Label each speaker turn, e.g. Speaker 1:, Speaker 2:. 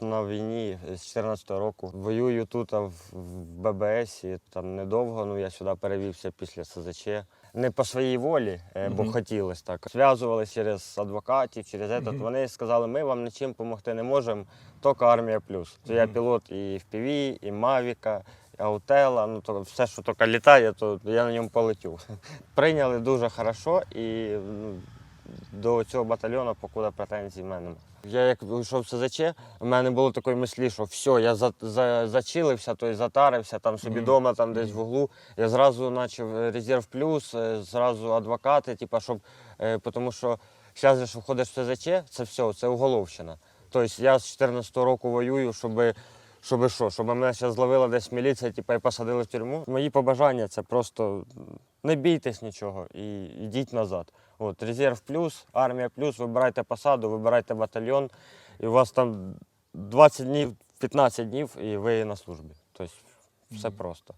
Speaker 1: На війні з 14-го року воюю тут а в в ББС, і там недовго. Ну я сюди перевівся після СЗЧ. Не по своїй волі, е, бо
Speaker 2: Мгм.
Speaker 1: хотілося так. Зв'язувалися через адвокатів, через этот.
Speaker 2: Мгм.
Speaker 1: Вони сказали, ми вам нічим допомогти не можемо, тільки армія плюс. То я пілот і FPV, і Мавіка, і Аутела. Ну то все, що тільки літає, то я на ньому полетю. Прийняли дуже хорошо і ну, до цього батальйону покуди претензій в мене. Я як вийшов в СЗЧ, в мене було такої мислі, що все, я за, за, зачилився, тобто затарився там собі вдома, там десь в углу. Я зразу почав е, резерв плюс, е, зразу адвокати, типу, щоб, е, тому що зараз, що входиш в СЗЧ, це все, це уголовщина. Тобто я з 14 року воюю, щоб, щоб що, щоб мене зараз зловила десь міліція типу, і посадили в тюрму. Мої побажання це просто не бійтесь нічого і йдіть назад. От, резерв плюс, армія плюс, вибирайте посаду, вибирайте батальйон, і у вас там 20 днів, 15 днів, і ви на службі. Тобто все просто.